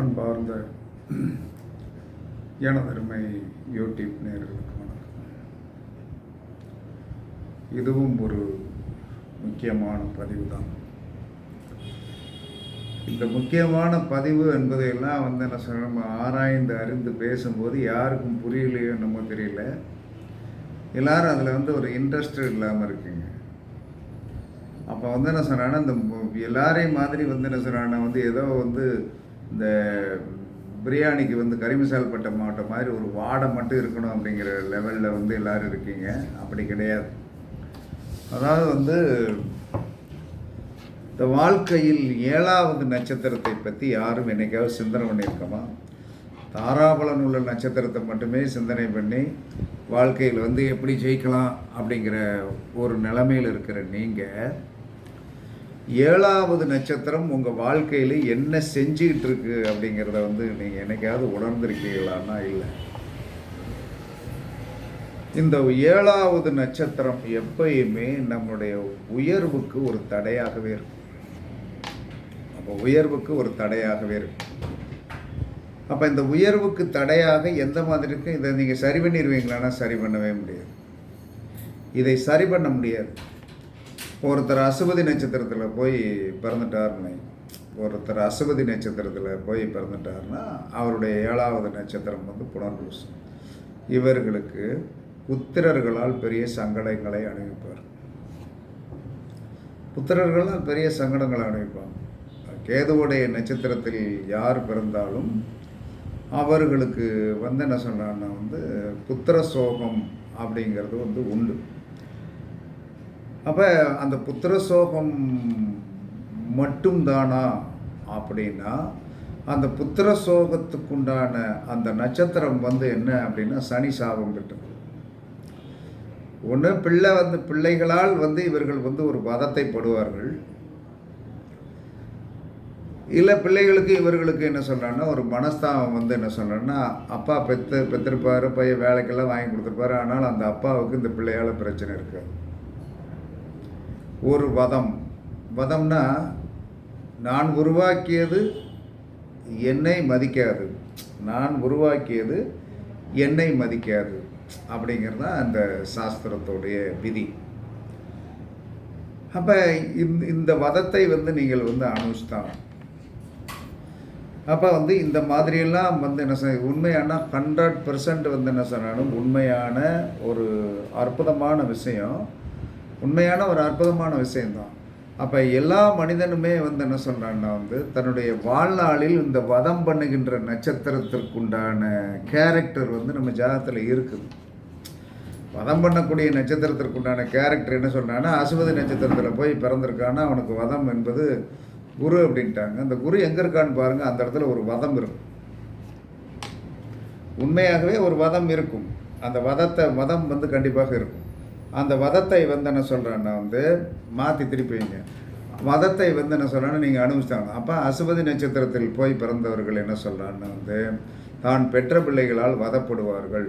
அன்பார்ந்த எனதருமை யூடியூப் நேர்களுக்கு வணக்கம். இதுவும் ஒரு முக்கியமான பதிவு தான் இந்த முக்கியமான பதிவு என்பதையெல்லாம் வந்து என்ன சொல்ல நம்ம ஆராய்ந்து அறிந்து பேசும்போது யாருக்கும் புரியலையோ என்னமோ தெரியல. எல்லாரும் அதில் வந்து ஒரு இன்ட்ரெஸ்ட் இல்லாமல் இருக்குங்க. அப்போ வந்து என்ன சொன்னான்னா இந்த எல்லாரையும் மாதிரி வந்து என்ன சொன்னான்னா வந்து ஏதோ வந்து இந்த பிரியாணிக்கு வந்து கறி மாவட்டம் மாதிரி ஒரு வாடை மட்டும் இருக்கணும் அப்படிங்கிற லெவலில் வந்து எல்லோரும் இருக்கீங்க. அப்படி கிடையாது. அதாவது வந்து இந்த வாழ்க்கையில் ஏழாவது நட்சத்திரத்தை பற்றி யாரும் என்னைக்காவது சிந்தனை பண்ணியிருக்கோமா? தாராபலன் உள்ள நட்சத்திரத்தை மட்டுமே சிந்தனை பண்ணி வாழ்க்கையில் வந்து எப்படி ஜெயிக்கலாம் அப்படிங்கிற ஒரு நிலைமையில் இருக்கிற நீங்கள் ஏழாவது நட்சத்திரம் உங்கள் வாழ்க்கையில் என்ன செஞ்சுக்கிட்டு இருக்கு அப்படிங்கிறத வந்து நீங்கள் என்னைக்காவது உணர்ந்திருக்கீங்களான்னா இல்லை. இந்த ஏழாவது நட்சத்திரம் எப்பயுமே நம்முடைய உயர்வுக்கு ஒரு தடையாகவே இருக்கும். அப்போ உயர்வுக்கு ஒரு தடையாகவே இருக்கும். அப்போ இந்த உயர்வுக்கு தடையாக எந்த மாதிரி இருக்கும் இதை நீங்கள் சரி பண்ணிடுவீங்களான்னா சரி பண்ணவே முடியாது. இதை சரி பண்ண முடியாது. ஒருத்தர் அசுபதி நட்சத்திரத்தில் போய் பிறந்துட்டாருன்னு ஒருத்தர் அசுபதி நட்சத்திரத்தில் போய் பிறந்துட்டாருன்னா அவருடைய ஏழாவது நட்சத்திரம் வந்து புனர்பூசம். இவர்களுக்கு புத்திரர்களால் பெரிய சங்கடங்களை அணிவிப்பார் புத்திரர்களால் பெரிய சங்கடங்களை அணிவிப்பாங்க கேதுவுடைய நட்சத்திரத்தில் யார் பிறந்தாலும் அவர்களுக்கு வந்து என்ன சொன்னான்னா வந்து புத்திர சோகம் அப்படிங்கிறது வந்து உண்டு. அப்போ அந்த புத்திர சோகம் மட்டும்தானா அப்படின்னா அந்த புத்திர சோகத்துக்குண்டான அந்த நட்சத்திரம் வந்து என்ன அப்படின்னா சனி சாபம் பெற்றது ஒன்று பிள்ளை வந்து பிள்ளைகளால் வந்து இவர்கள் வந்து ஒரு வதத்தை படுவார்கள். இல்லை பிள்ளைகளுக்கு இவர்களுக்கு என்ன சொல்கிறாங்கன்னா ஒரு மனஸ்தாபம் வந்து என்ன சொல்கிறேன்னா அப்பா பெற்று பெற்றிருப்பார் பையன் வேலைக்கெல்லாம் வாங்கி கொடுத்துருப்பாரு ஆனால் அந்த அப்பாவுக்கு இந்த பிள்ளையால் பிரச்சனை இருக்காது. ஒரு வதம். வதம்னா நான் உருவாக்கியது என்னை மதிக்காது. நான் உருவாக்கியது என்னை மதிக்காது. அப்படிங்கிறது தான் அந்த சாஸ்திரத்துடைய விதி. அப்போ இந்த இந்த வதத்தை வந்து நீங்கள் வந்து அனுஷ்தான் அப்போ வந்து இந்த மாதிரியெல்லாம் வந்து என்ன சொல் உண்மையான ஹண்ட்ரட் பர்சன்ட் வந்து என்ன சொன்னாலும் உண்மையான ஒரு அற்புதமான விஷயம் உண்மையான ஒரு அற்புதமான விஷயந்தான் அப்போ எல்லா மனிதனுமே வந்து என்ன சொல்கிறான்னா வந்து தன்னுடைய வாழ்நாளில் இந்த வதம் பண்ணுகின்ற நட்சத்திரத்திற்குண்டான கேரக்டர் வந்து நம்ம ஜாதகத்தில் இருக்குது. வதம் பண்ணக்கூடிய நட்சத்திரத்திற்குண்டான கேரக்டர் என்ன சொல்கிறான்னா அசுவதி நட்சத்திரத்தில் போய் பிறந்திருக்கான்னா அவனுக்கு வதம் என்பது குரு அப்படின்ட்டாங்க. அந்த குரு எங்கே இருக்கான்னு பாருங்கள் அந்த இடத்துல ஒரு வதம் இருக்கும். உண்மையாகவே ஒரு வதம் இருக்கும். அந்த வதத்தை வதம் வந்து கண்டிப்பாக இருக்கும். அந்த வதத்தை வந்து என்ன சொல்கிறேன்னா வந்து மாற்றி திருப்பி வைங்க. வதத்தை வந்து என்ன சொல்கிறேன்னா நீங்கள் அனுபவிச்சாங்க அப்போ அசுபதி நட்சத்திரத்தில் போய் பிறந்தவர்கள் என்ன சொல்கிறான்னா வந்து தான் பெற்ற பிள்ளைகளால் வதப்படுவார்கள்.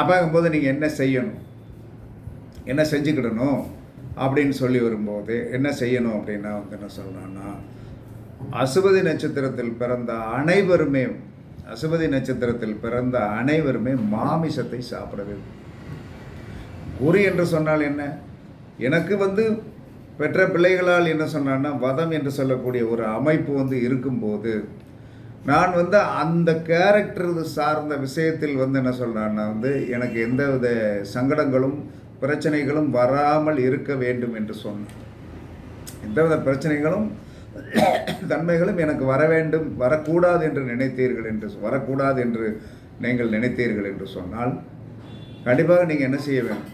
அப்போங்கும்போது நீங்கள் என்ன செய்யணும்? என்ன செஞ்சுக்கிடணும்? அப்படின்னு சொல்லி வரும்போது என்ன செய்யணும் அப்படின்னா வந்து என்ன சொல்கிறான்னா அசுபதி நட்சத்திரத்தில் பிறந்த அனைவருமே அசுபதி நட்சத்திரத்தில் பிறந்த அனைவருமே மாமிசத்தை சாப்பிட வேண்டும் குரு என்று சொன்னால் என்ன? எனக்கு வந்து பெற்ற பிள்ளைகளால் என்ன சொன்னான்னா வதம் என்று சொல்லக்கூடிய ஒரு அமைப்பு வந்து இருக்கும்போது நான் வந்து அந்த கேரக்டர் சார்ந்த விஷயத்தில் வந்து என்ன சொல்கிறான்னா வந்து எனக்கு எந்த வித சங்கடங்களும் பிரச்சனைகளும் வராமல் இருக்க வேண்டும் என்று சொன்னேன். எந்தவித பிரச்சனைகளும் தன்மைகளும் எனக்கு வர வேண்டும் வரக்கூடாது என்று நினைத்தீர்கள் என்று வரக்கூடாது என்று நீங்கள் நினைத்தீர்கள் என்று சொன்னால் கண்டிப்பாக நீங்கள் என்ன செய்ய வேண்டும்?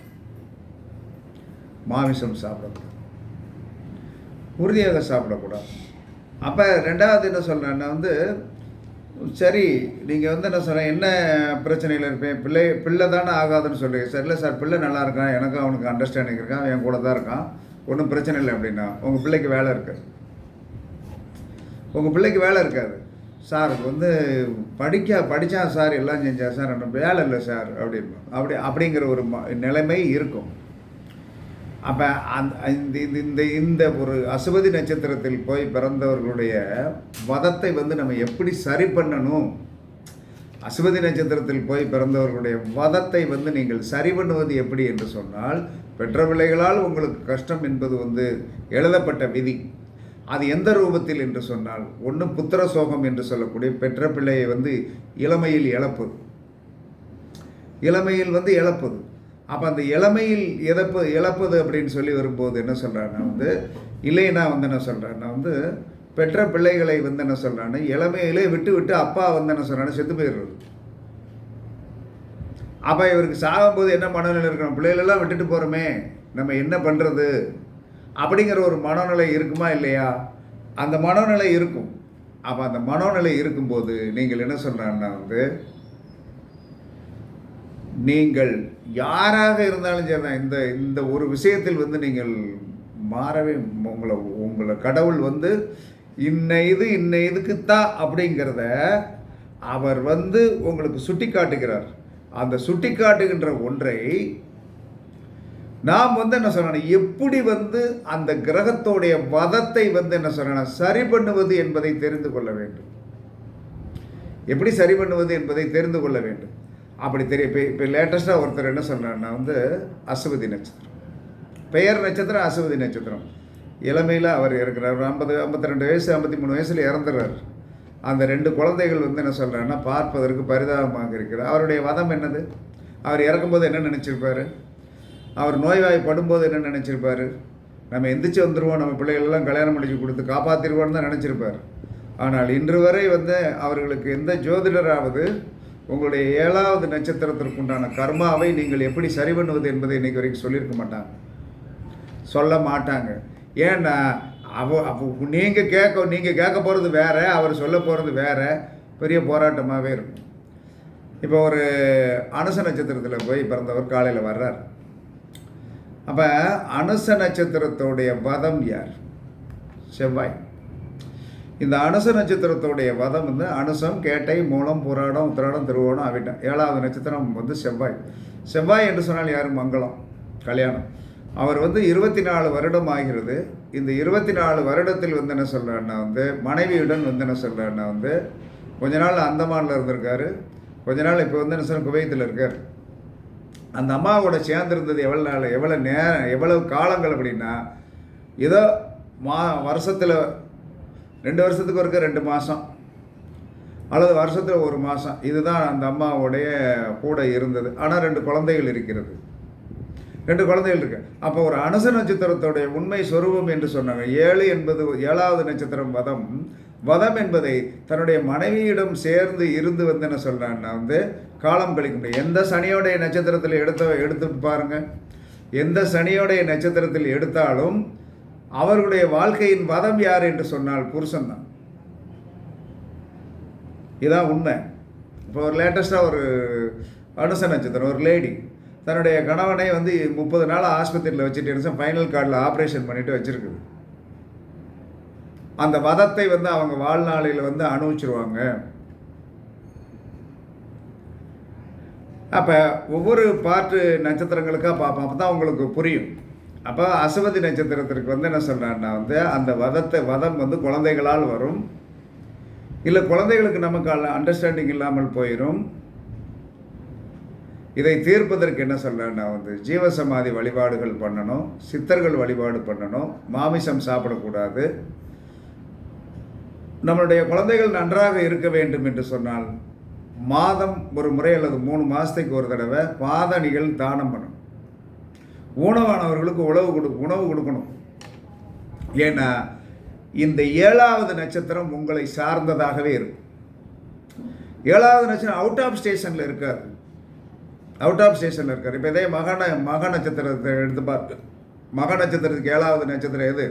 மாமிசம் சாப்பிடக்கூடாது. உறுதியாக சாப்பிடக்கூடாது. அப்போ ரெண்டாவது என்ன சொல்கிறேன்னா வந்து சரி நீங்கள் வந்து என்ன சொல்கிறேன் என்ன பிரச்சனையில் இருப்பேன்? பிள்ளை பிள்ளை தானே ஆகாதுன்னு சொல்கிறீங்க சரி இல்லை சார் பிள்ளை நல்லா இருக்கான் எனக்கும் அவனுக்கு அண்டர்ஸ்டாண்டிங் இருக்கான் என் கூட தான் இருக்கான். ஒன்றும் பிரச்சனை இல்லை அப்படின்னா உங்கள் பிள்ளைக்கு வேலை இருக்காது. உங்கள் பிள்ளைக்கு வேலை இருக்காது. சார் வந்து படிக்க படித்தான் சார் எல்லாம் செஞ்சா சார் வேலை இல்லை சார் அப்படின்னு அப்படி அப்படிங்கிற ஒரு ம- நிலைமை இருக்கும். அப்போ அந்த இந்த இந்த- இந்த ஒரு அசுபதி நட்சத்திரத்தில் போய் பிறந்தவர்களுடைய வதத்தை வந்து நம்ம எப்படி சரி பண்ணணும்? அசுபதி நட்சத்திரத்தில் போய் பிறந்தவர்களுடைய வதத்தை வந்து நீங்கள் சரி பண்ணுவது எப்படி என்று சொன்னால் பெற்ற பிள்ளைகளால் உங்களுக்கு கஷ்டம் என்பது வந்து எழுதப்பட்ட விதி. அது எந்த ரூபத்தில் என்று சொன்னால் ஒன்று புத்திர சோகம் என்று சொல்லக்கூடிய பெற்ற பிள்ளையை வந்து இளமையில் இழப்பது. இளமையில் வந்து இழப்பது. அப்போ அந்த இளமையில் இழப்பு இழப்பது அப்படின்னு சொல்லி வரும்போது என்ன சொல்கிறான்னா வந்து இல்லைன்னா வந்து என்ன சொல்கிறான்னா வந்து பெற்ற பிள்ளைகளை வந்து என்ன சொல்கிறான்னு இளமையிலே விட்டு விட்டு அப்பா வந்து என்ன சொல்கிறான்னு செத்து போயிடுறது. அப்போ இவருக்கு சாகும்போது என்ன மனநிலை இருக்கணும்? பிள்ளைகளெல்லாம் விட்டுட்டு போகிறோமே நம்ம என்ன பண்ணுறது அப்படிங்கிற ஒரு மனநிலை இருக்குமா இல்லையா? அந்த மனநிலை இருக்கும். அப்போ அந்த மனோநிலை இருக்கும்போது நீங்கள் என்ன சொல்கிறான்னா வந்து நீங்கள் யாராக இருந்தாலும் சரி தான் இந்த இந்த ஒரு விஷயத்தில் வந்து நீங்கள் மாறவே உங்களை உங்களை கடவுள் வந்து இன்ன இது இன்ன இதுக்குத்தான் அப்படிங்கிறத அவர் வந்து உங்களுக்கு சுட்டி காட்டுகிறார் அந்த சுட்டி காட்டுகின்ற ஒன்றை நாம் வந்து என்ன சொல்லணும்? எப்படி வந்து அந்த கிரகத்தோடைய வதத்தை வந்து என்ன சொல்லணும்? சரி பண்ணுவது என்பதை தெரிந்து கொள்ள வேண்டும். எப்படி சரி பண்ணுவது என்பதை தெரிந்து கொள்ள வேண்டும்? அப்படி தெரிய இப்போ இப்போ லேட்டஸ்ட்டாக ஒருத்தர் என்ன சொல்கிறாருன்னா வந்து அசுவதி நட்சத்திரம். பெயர் நட்சத்திரம் அசுவதி நட்சத்திரம். இளமையில் அவர் இருக்கிறார். ஒரு ஐம்பது ஐம்பத்தி ரெண்டு வயசு ஐம்பத்தி மூணு வயசில் இறந்துடுறார் அந்த ரெண்டு குழந்தைகள் வந்து என்ன சொல்கிறாருன்னா பார்ப்பதற்கு பரிதாபமாக இருக்கிறார். அவருடைய வதம் என்னது? அவர் இறக்கும்போது என்ன நினச்சிருப்பார்? அவர் நோய்வாய்ப்படும்போது என்ன நினச்சிருப்பார்? நம்ம எந்திரிச்சு வந்துடுவோம் நம்ம பிள்ளைகளெல்லாம் கல்யாணம் முடிச்சு கொடுத்து காப்பாற்றிடுவோம்னு தான் நினச்சிருப்பார். ஆனால் இன்று வரை வந்து அவர்களுக்கு எந்த ஜோதிடராவது உங்களுடைய ஏழாவது நட்சத்திரத்திற்குண்டான கர்மாவை நீங்கள் எப்படி சரி பண்ணுவது என்பதை இன்றைக்கு வரைக்கும் சொல்லியிருக்க மாட்டாங்க. சொல்ல மாட்டாங்க. ஏன்னா அவ நீங்கள் கேட்க நீங்கள் கேட்க போகிறது வேறு அவர் சொல்ல போகிறது வேறு பெரிய போராட்டமாகவே இருக்கும். இப்போ ஒரு அனுச நட்சத்திரத்தில் போய் பிறந்தவர் காலையில் வர்றார். அப்போ அனுச நட்சத்திரத்தோடைய வதம் யார்? செவ்வாய். இந்த அனுச நட்சத்திரத்தோடைய வதம் வந்து அனுசம் கேட்டை மூலம் புராடம் உத்திராடம் திருவோணம் அவிட்டம் ஏழாவது நட்சத்திரம் வந்து செவ்வாய். செவ்வாய் என்று சொன்னால் யார்? மங்களம் கல்யாணம். அவர் வந்து இருபத்தி நாலு வருடம் ஆகிறது. இந்த இருபத்தி நாலு வருடத்தில் வந்து என்ன சொல்கிறேன்னா வந்து மனைவியுடன் வந்து என்ன சொல்கிறேன்னா வந்து கொஞ்ச நாள் அந்தமானில் இருந்திருக்காரு. கொஞ்ச நாள் இப்போ வந்து என்ன சொல்ல குவைத்தில் இருக்கார். அந்த அம்மாவோட சேர்ந்துருந்தது எவ்வளோ நாள் எவ்வளோ நேரம் எவ்வளவு காலங்கள் அப்படின்னா ஏதோ மா வருஷத்தில் ரெண்டு வருஷத்துக்கு ஒருக்க ரெண்டு மாதம் அல்லது வருஷத்தில் ஒரு மாதம் இதுதான் அந்த அம்மாவுடைய கூட இருந்தது. ஆனால் ரெண்டு குழந்தைகள் இருக்கிறது. ரெண்டு குழந்தைகள் இருக்கு. அப்போ ஒரு அனுச நட்சத்திரத்துடைய உண்மை சொரூபம் என்று சொன்னாங்க. ஏழு என்பது ஏழாவது நட்சத்திரம் வதம். வதம் என்பதை தன்னுடைய மனைவியிடம் சேர்ந்து இருந்து வந்து என்ன சொல்கிறான்னா வந்து காலம் கழிக்க முடியும் எந்த சனியோடைய நட்சத்திரத்தில் எடுத்த எடுத்து பாருங்கள் எந்த சனியோடைய நட்சத்திரத்தில் எடுத்தாலும் அவர்களுடைய வாழ்க்கையின் வதம் யார் என்று சொன்னால் புருஷன்தான் இதான் உண்மை. இப்போ ஒரு லேட்டஸ்ட்டாக ஒரு அனுச நட்சத்திரம் ஒரு லேடி தன்னுடைய கணவனை வந்து முப்பது நாள் ஆஸ்பத்திரியில் வச்சுட்டு ஃபைனல் கார்டில் ஆப்ரேஷன் பண்ணிட்டு வச்சுருக்குது. அந்த வதத்தை வந்து அவங்க வாழ்நாளில் வந்து அனுபவிச்சிருவாங்க. அப்போ ஒவ்வொரு பாட்டு நட்சத்திரங்களுக்காக பார்ப்போம். அப்போ தான் உங்களுக்கு புரியும். அப்போ அசுவதி நட்சத்திரத்திற்கு வந்து என்ன சொல்கிறாருன்னா வந்து அந்த வதத்தை வதம் வந்து குழந்தைகளால் வரும். இல்லை குழந்தைகளுக்கு நமக்கு அண்டர்ஸ்டாண்டிங் இல்லாமல் போயிடும் இதை தீர்ப்பதற்கு என்ன சொல்கிறேன்னா வந்து ஜீவசமாதி வழிபாடுகள் பண்ணணும் சித்தர்கள் வழிபாடு பண்ணணும் மாமிசம் சாப்பிடக்கூடாது. நம்மளுடைய குழந்தைகள் நன்றாக இருக்க வேண்டும் என்று சொன்னால் மாதம் ஒரு முறை அல்லது மூணு மாதத்துக்கு ஒரு தடவை பாதணிகள் தானம் பண்ணணும். ஊனமானவர்களுக்கு உணவு கொடு உணவு கொடுக்கணும். ஏன்னா இந்த ஏழாவது நட்சத்திரம் உங்களை சார்ந்ததாகவே இருக்கும். ஏழாவது நட்சத்திரம் அவுட் ஆஃப் ஸ்டேஷனில் இருக்கார். அவுட் ஆஃப் ஸ்டேஷனில் இருக்கார். இப்போ இதே மகன மக நட்சத்திரத்தை எடுத்து பார்த்து மக நட்சத்திரத்துக்கு ஏழாவது நட்சத்திரம் எது?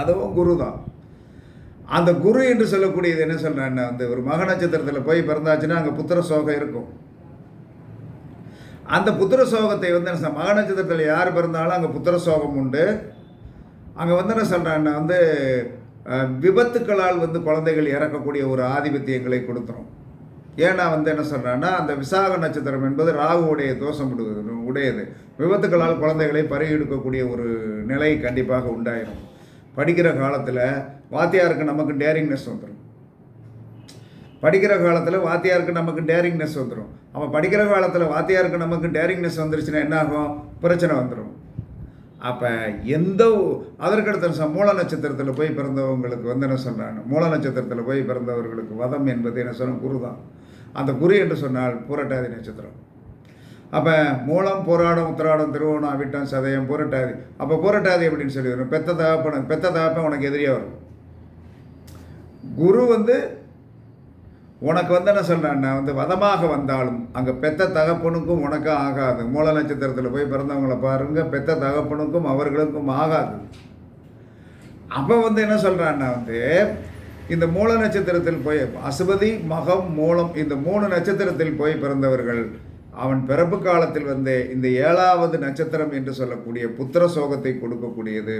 அதுவும் குரு தான். அந்த குரு என்று சொல்லக்கூடியது என்ன சொல்கிறேன்னா வந்து ஒரு மக நட்சத்திரத்தில் போய் பிறந்தாச்சுன்னா அங்கே புத்திர சோகம் இருக்கும். அந்த புத்திர சோகத்தை வந்து என்ன மக நட்சத்திரத்தில் யார் பிறந்தாலும் அங்கே புத்திர சோகம் உண்டு. அங்கே வந்து என்ன சொல்கிறேன் வந்து விபத்துக்களால் வந்து குழந்தைகள் இறக்கக்கூடிய ஒரு ஆதிபத்தியங்களை கொடுத்துரும். ஏன்னா வந்து என்ன சொல்கிறேன்னா அந்த விசாக நட்சத்திரம் என்பது ராகுவுடைய தோஷம் உடையது உடையது. விபத்துக்களால் குழந்தைகளை பறியெடுக்கக்கூடிய ஒரு நிலை கண்டிப்பாக உண்டாயிடும் படிக்கிற காலத்தில் வாத்தியாருக்கு நமக்கு டேரிங்னஸ் வந்துடும் படிக்கிற காலத்தில் வாத்தியாருக்கு நமக்கு டேரிங்னஸ் வந்துடும் அவன் படிக்கிற காலத்தில் வாத்தியாருக்கு நமக்கு டேரிங்னஸ் வந்துருச்சுன்னா என்ன ஆகும் பிரச்சனை வந்துடும் அப்போ எந்த அதற்கடுத்த மூல நட்சத்திரத்தில் போய் பிறந்தவங்களுக்கு வந்து என்ன சொல்கிறாங்க மூல நட்சத்திரத்தில் போய் பிறந்தவர்களுக்கு வதம் என்பது என்ன சொன்ன குரு தான் அந்த குரு என்று சொன்னால் புரட்டாதி நட்சத்திரம். அப்போ மூலம் போராடம் உத்திராடம் திருவோணம் விட்டம் சதயம் புரட்டாதி. அப்போ புரட்டாதி அப்படின்னு சொல்லி வரும். பெத்த தகப்பன பெத்த தகப்பன் உனக்கு எதிரியாக வரும். குரு வந்து உனக்கு வந்து என்ன சொல்கிறேன் நான் வந்து வதமாக வந்தாலும் அங்கே பெத்த தகப்பனுக்கும் உனக்கும் ஆகாது. மூல நட்சத்திரத்தில் போய் பிறந்தவங்கள பாருங்கள் பெத்த தகப்பனுக்கும் அவர்களுக்கும் ஆகாது. அப்போ வந்து என்ன சொல்கிறான்னா வந்து இந்த மூல நட்சத்திரத்தில் போய் அசுபதி மகம் மூலம் இந்த மூணு நட்சத்திரத்தில் போய் பிறந்தவர்கள் அவன் பிறப்பு காலத்தில் வந்து இந்த ஏழாவது நட்சத்திரம் என்று சொல்லக்கூடிய புத்திர சோகத்தை கொடுக்கக்கூடியது.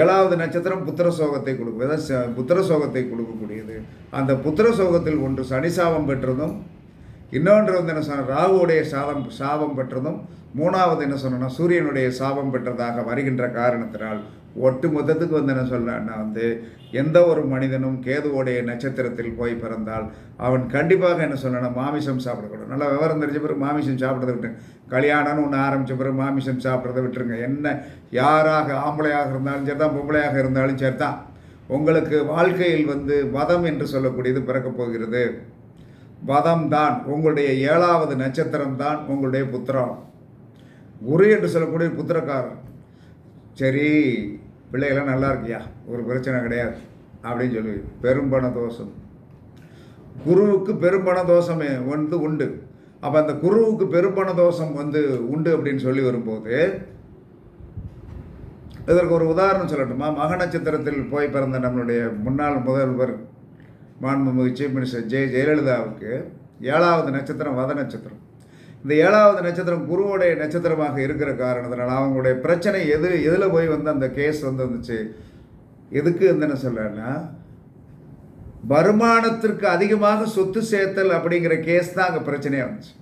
ஏழாவது நட்சத்திரம் புத்திர சோகத்தை கொடுக்கும் புத்திர சோகத்தை கொடுக்கக்கூடியது. அந்த புத்திர சோகத்தில் ஒன்று சனி சாபம் பெற்றதும் இன்னொன்று வந்து என்ன சொன்ன ராகுவுடைய சாதம் சாபம் பெற்றதும் மூணாவது என்ன சொன்னோன்னா சூரியனுடைய சாபம் பெற்றதாக வருகின்ற காரணத்தினால் ஒட்டு மொத்தத்துக்கு வந்து என்ன சொல்றான்னா வந்து எந்த ஒரு மனிதனும் கேதுவோடைய நட்சத்திரத்தில் போய் பிறந்தால் அவன் கண்டிப்பாக என்ன சொன்னா மாமிசம் சாப்பிடக்கூடாது. நல்லா விவரம் தெரிஞ்ச பிறகு மாமிசம் சாப்பிட்றத விட்டுருங்க கல்யாணம்னு ஒன்று ஆரம்பித்த பிறகு மாமிசம் சாப்பிட்றத விட்டுருங்க. என்ன யாராக ஆம்பளையாக இருந்தாலும் சரி தான் பொம்பளையாக இருந்தாலும் சரி தான் உங்களுக்கு வாழ்க்கையில் வந்து வதம் என்று சொல்லக்கூடியது பிறக்கப் போகிறது. வதம் தான் உங்களுடைய ஏழாவது நட்சத்திரம் தான் உங்களுடைய புத்திரம். குரு என்று சொல்லக்கூடிய புத்திரக்காரன் சரி பிள்ளைகள்லாம் நல்லா இருக்கியா ஒரு பிரச்சனை கிடையாது. அப்படின்னு சொல்லி பெரும்பண தோஷம். குருவுக்கு பெரும்பண தோஷம் வந்து உண்டு. அப்போ அந்த குருவுக்கு பெரும்பண தோஷம் வந்து உண்டு அப்படின்னு சொல்லி வரும்போது இதற்கு ஒரு உதாரணம் சொல்லட்டுமா? மக நட்சத்திரத்தில் போய் பிறந்த நம்மளுடைய முன்னாள் முதல்வர் மாண்புமிகு சீஃப் மினிஸ்டர் ஜெய ஜெயலலிதாவுக்கு ஏழாவது நட்சத்திரம் வத நட்சத்திரம். இந்த ஏழாவது நட்சத்திரம் குருவுடைய நட்சத்திரமாக இருக்கிற காரணத்தினால அவங்களுடைய பிரச்சனை எது எதில் போய் வந்து அந்த கேஸ் வந்து வந்துச்சு? எதுக்கு என்ன சொல்லன்னா வருமானத்திற்கு அதிகமாக சொத்து சேர்த்தல் அப்படிங்கிற கேஸ் தான் அங்கே பிரச்சனையாக வந்துச்சு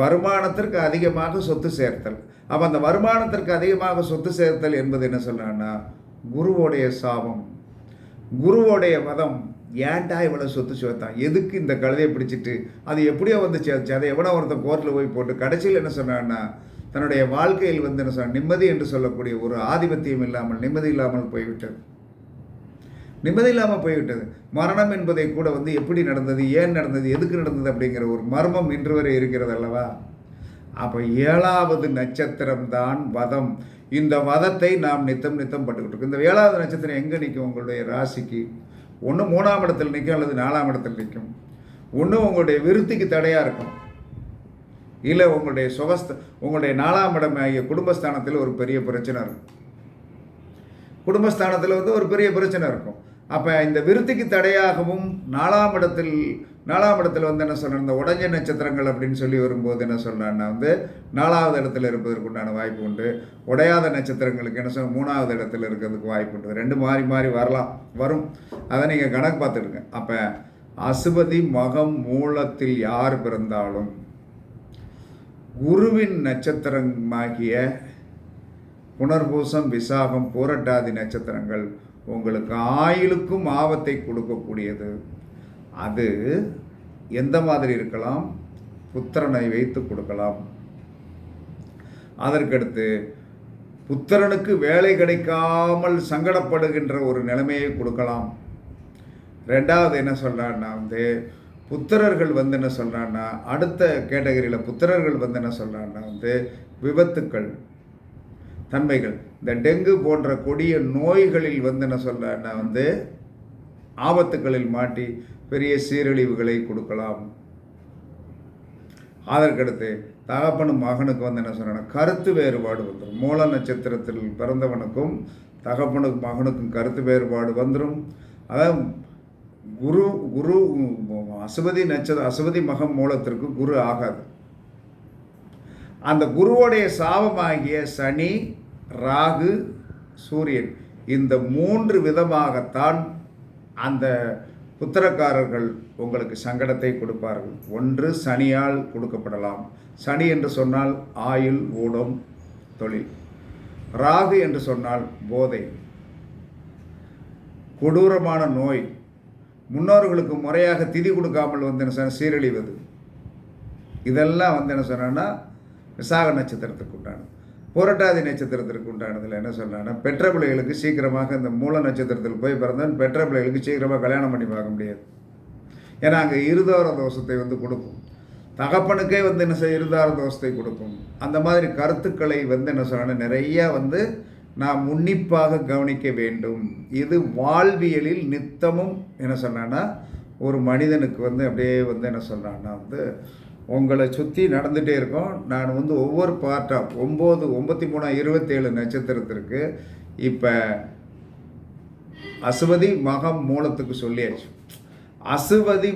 வருமானத்திற்கு அதிகமாக சொத்து சேர்த்தல். அப்போ அந்த வருமானத்திற்கு அதிகமாக சொத்து சேர்த்தல் என்பது என்ன சொல்றான்னா குருவோடைய சாபம். குருவோடைய மதம் ஏன்டா இவ்வளோ சொத்து சேர்த்தான்? எதுக்கு இந்த கழுதையை பிடிச்சிட்டு? அது எப்படியோ வந்து சேர்த்து அதை எவனோ ஒருத்தன் கோர்ட்டில் போய் போட்டு கடைசியில் என்ன சொன்னான்னா தன்னுடைய வாழ்க்கையில் வந்து என்ன சொன்ன நிம்மதி என்று சொல்லக்கூடிய ஒரு ஆதிபத்தியம் இல்லாமல் நிம்மதி இல்லாமல் போய்விட்டது. நிம்மதி இல்லாமல் போய்விட்டது. மரணம் என்பதை கூட வந்து எப்படி நடந்தது? ஏன் நடந்தது? எதுக்கு நடந்தது? அப்படிங்கிற ஒரு மர்மம் இன்று வரை இருக்கிறது அல்லவா? அப்போ ஏழாவது நட்சத்திரம் தான் வதம். இந்த வதத்தை நாம் நித்தம் நித்தம் பட்டுக்கிட்டு இருக்கோம். இந்த ஏழாவது நட்சத்திரம் எங்கே நிற்கும் உங்களுடைய ராசிக்கு. ஒன்று மூணாம் இடத்தில் நிற்கும் அல்லது நாலாம் இடத்தில் நிற்கும் ஒன்று உங்களுடைய விருத்திக்கு தடையாக இருக்கும். இல்லை உங்களுடைய சுகஸ்த உங்களுடைய நாலாம் இடம் ஆகிய குடும்பஸ்தானத்தில் ஒரு பெரிய பிரச்சனை இருக்கும். குடும்பஸ்தானத்தில் வந்து ஒரு பெரிய பிரச்சனை இருக்கும். அப்போ இந்த விருத்திக்கு தடையாகவும் நாலாம் இடத்தில் நாலாம் இடத்துல வந்து என்ன சொல்கிறேன் இந்த உடஞ்ச நட்சத்திரங்கள் அப்படின்னு சொல்லி வரும்போது என்ன சொல்கிறான்னா வந்து நாலாவது இடத்துல இருப்பதற்கு உண்டான வாய்ப்பு உண்டு. உடையாத நட்சத்திரங்களுக்கு என்ன சொல்ல மூணாவது இடத்துல இருக்கிறதுக்கு வாய்ப்பு உண்டு. ரெண்டு மாறி மாறி வரலாம் வரும். அதை நீங்கள் கணக்கு பார்த்துடுங்க அப்போ அசுபதி மகம் மூலத்தில் யார் பிறந்தாலும் குருவின் நட்சத்திரமாகிய புனர்பூசம் விசாகம் பூரட்டாதி நட்சத்திரங்கள் உங்களுக்கு ஆயுளுக்கும் ஆபத்தை கொடுக்கக்கூடியது. அது எந்த மாதிரி இருக்கலாம்? புத்திரனை வைத்து கொடுக்கலாம். அதற்கடுத்து புத்திரனுக்கு வேலை கிடைக்காமல் சங்கடப்படுகின்ற ஒரு நிலைமையை கொடுக்கலாம். ரெண்டாவது என்ன சொல்கிறான்னா வந்து புத்திரர்கள் வந்து என்ன சொல்கிறான்னா அடுத்த கேட்டகரியில் புத்திரர்கள் வந்து என்ன சொல்கிறான்னா வந்து விபத்துக்கள். தன்மைகள். இந்த டெங்கு போன்ற கொடிய நோய்களில் வந்து என்ன சொல்கிறேன்னா வந்து ஆபத்துக்களில் மாட்டி பெரிய சீரழிவுகளை கொடுக்கலாம். அதற்கடுத்து தகப்பனும் மகனுக்கு வந்து என்ன சொல்கிறாங்க கருத்து வேறுபாடு வந்துடும் மூல நட்சத்திரத்தில் பிறந்தவனுக்கும் தகப்பனுக்கும் மகனுக்கும் கருத்து வேறுபாடு வந்துடும் அதாவது குரு குரு அசுபதி நட்சத்திர அசுபதி மகம் மூலத்திற்கு குரு ஆகாது. அந்த குருவோடைய சாபமாகிய சனி ராகு சூரியன். இந்த மூன்று விதமாகத்தான் அந்த புத்திரக்காரர்கள் உங்களுக்கு சங்கடத்தை கொடுப்பார்கள். ஒன்று சனியால் கொடுக்கப்படலாம். சனி என்று சொன்னால் ஆயுள் ஊடம் தொழில். ராகு என்று சொன்னால் போதை. கொடூரமான நோய். முன்னோர்களுக்கு முறையாக திதி கொடுக்காமல் வந்து என்ன சொன்ன சீரழிவது. இதெல்லாம் வந்து என்ன சொன்னேன்னா விசாக நட்சத்திரத்துக்கு உண்டானது. புரட்டாதி நட்சத்திரத்திற்கு உண்டானதில் என்ன சொல்கிறாங்கன்னா பெற்ற பிள்ளைகளுக்கு சீக்கிரமாக இந்த மூல நட்சத்திரத்தில் போய் பிறந்தால் பெற்ற பிள்ளைகளுக்கு சீக்கிரமாக கல்யாணம் பண்ணி பார்க்க முடியாது. ஏன்னா அங்கே இருதார தோஷத்தை வந்து கொடுக்கும். தகப்பனுக்கே வந்து என்ன செய்ய இருதார தோஷத்தை கொடுக்கும். அந்த மாதிரி கருத்துக்களை வந்து என்ன சொல்கிறாங்க நிறையா வந்து நாம் உன்னிப்பாக கவனிக்க வேண்டும். இது வாழ்வியலில் நித்தமும் என்ன சொன்னான்னா ஒரு மனிதனுக்கு வந்து அப்படியே வந்து என்ன சொல்கிறான்னா வந்து உங்களை சுற்றி நடந்துகிட்டே இருக்கோம். நான் வந்து ஒவ்வொரு பார்ட்டாக ஒம்பது ஒம்பத்தி மூணு இருபத்தேழு நட்சத்திரத்திற்கு இப்போ அசுவதி மகம் மூலத்துக்கு சொல்லியாச்சு. அசுவதி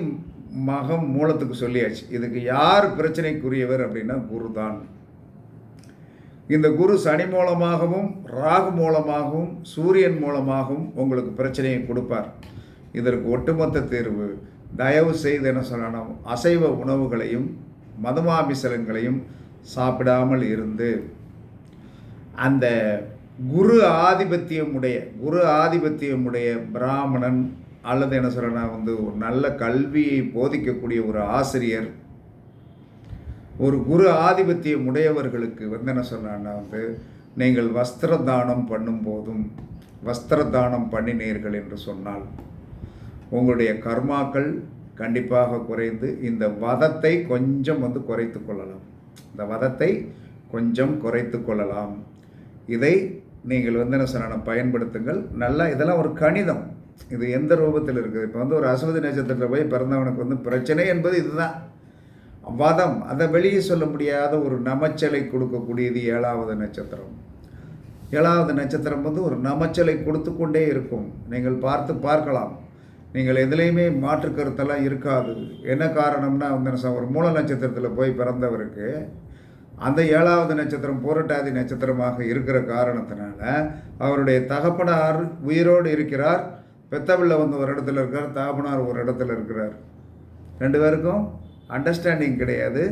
மகம் மூலத்துக்கு சொல்லியாச்சு. இதுக்கு யார் பிரச்சனைக்குரியவர் அப்படின்னா குரு தான். இந்த குரு சனி மூலமாகவும் ராகு மூலமாகவும் சூரியன் மூலமாகவும் உங்களுக்கு பிரச்சனையை கொடுப்பார். இதற்கு ஒட்டுமொத்த தேர்வு தயவு செய்து என்ன சொல்லணும்? அசைவ உணவுகளையும் மதுமாமிசலங்களையும் சாப்பிடாமல் இருந்து. அந்த குரு ஆதிபத்தியம் உடைய குரு ஆதிபத்தியமுடைய பிராமணன் அல்லது என்ன சொல்கிறேன்னா வந்து ஒரு நல்ல கல்வியை போதிக்கக்கூடிய ஒரு ஆசிரியர் ஒரு குரு ஆதிபத்தியம் உடையவர்களுக்கு வந்து என்ன சொன்னான்னா வந்து நீங்கள் வஸ்திர தானம் பண்ணும் போதும் வஸ்திர தானம் பண்ணினீர்கள் என்று சொன்னால் உங்களுடைய கர்மாக்கள் கண்டிப்பாக குறைந்து இந்த வதத்தை கொஞ்சம் வந்து குறைத்து கொள்ளலாம். இந்த வதத்தை கொஞ்சம் குறைத்து கொள்ளலாம். இதை நீங்கள் வந்து என்ன சொன்ன பயன்படுத்துங்கள். நல்லா இதெல்லாம் ஒரு கணிதம். இது எந்த ரூபத்தில் இருக்குது? இப்போ வந்து ஒரு அசுவதி நட்சத்திரத்தில் போய் பிறந்தவனுக்கு வந்து பிரச்சனை என்பது இதுதான். வதம் அதை வெளியே சொல்ல முடியாத ஒரு நமச்சலை கொடுக்கக்கூடியது ஏழாவது நட்சத்திரம். ஏழாவது நட்சத்திரம் வந்து ஒரு நமச்சலை கொடுத்து கொண்டே இருக்கும். நீங்கள் பார்த்து பார்க்கலாம். நீங்கள் எதுலேயுமே மாற்று கருத்தெல்லாம் இருக்காது. என்ன காரணம்னா வந்து ஒரு மூல நட்சத்திரத்தில் போய் பிறந்தவருக்கு அந்த ஏழாவது நட்சத்திரம் புரட்டாதி நட்சத்திரமாக இருக்கிற காரணத்தினால அவருடைய தகப்பனார் உயிரோடு இருக்கிறார். பெத்தபிள்ளை வந்து ஒரு இடத்துல இருக்கார் தகப்பனார் ஒரு இடத்துல இருக்கிறார். ரெண்டு பேருக்கும் அண்டர்ஸ்டாண்டிங் கிடையாது.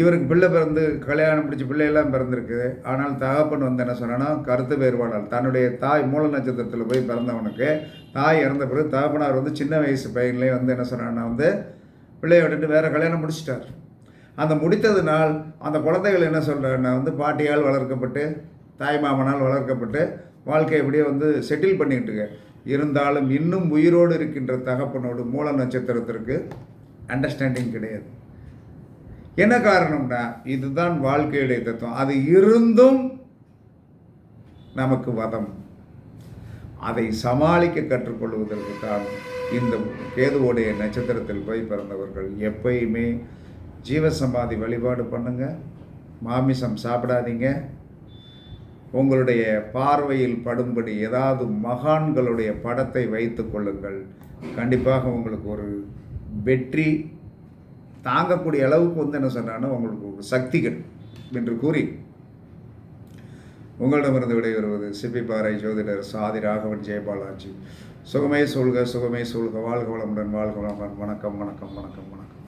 இவருக்கு பிள்ளை பிறந்து கல்யாணம் பிடிச்சி பிள்ளையெல்லாம் பிறந்திருக்கு ஆனால் தகப்பன் வந்து என்ன சொன்னா கருத்து வேறுபாடால். தன்னுடைய தாய் மூல நட்சத்திரத்தில் போய் பிறந்தவனுக்கு தாய் இறந்த பிறகு தகப்பனார் வந்து சின்ன வயசு பையன்லேயே வந்து என்ன சொன்னான்னா வந்து பிள்ளையை விட்டுட்டு வேறு கல்யாணம் முடிச்சிட்டார். அந்த முடித்ததுனால் அந்த குழந்தைகள் என்ன சொல்கிறேன்னா வந்து பாட்டியால் வளர்க்கப்பட்டு தாய் மாமனால் வளர்க்கப்பட்டு வாழ்க்கை அப்படியே வந்து செட்டில் பண்ணிக்கிட்டுங்க இருந்தாலும் இன்னும் உயிரோடு இருக்கின்ற தகப்பனோடு மூல நட்சத்திரத்திற்கு அண்டர்ஸ்டாண்டிங் கிடையாது. என்ன காரணம்னா இதுதான் வாழ்க்கையுடைய தத்துவம். அது இருந்தும் நமக்கு வதம். அதை சமாளிக்க கற்றுக்கொள்வதற்கு காரணம் இந்த கேதுவோடைய நட்சத்திரத்தில் போய் பிறந்தவர்கள் எப்பயுமே ஜீவசமாதி வழிபாடு பண்ணுங்க. மாமிசம் சாப்பிடாதீங்க. உங்களுடைய பார்வையில் படும்படி ஏதாவது மகான்களுடைய படத்தை வைத்து கொள்ளுங்கள். கண்டிப்பாக உங்களுக்கு ஒரு வெற்றி தாங்கக்கூடிய அளவுக்கு வந்து என்ன சொன்னான்னா உங்களுக்கு ஒரு சக்திகள் என்று கூறி உங்களிடமிருந்து விடைபெறுவது சிப்பி பாறை ஜோதிடர் சாதி ராகவன் ஜெயபாலாஜி. சுகமே சொல்க சுகமே சொல்க வாழ்க வளமுடன் வாழ்க வளமுடன். வணக்கம் வணக்கம் வணக்கம் வணக்கம்.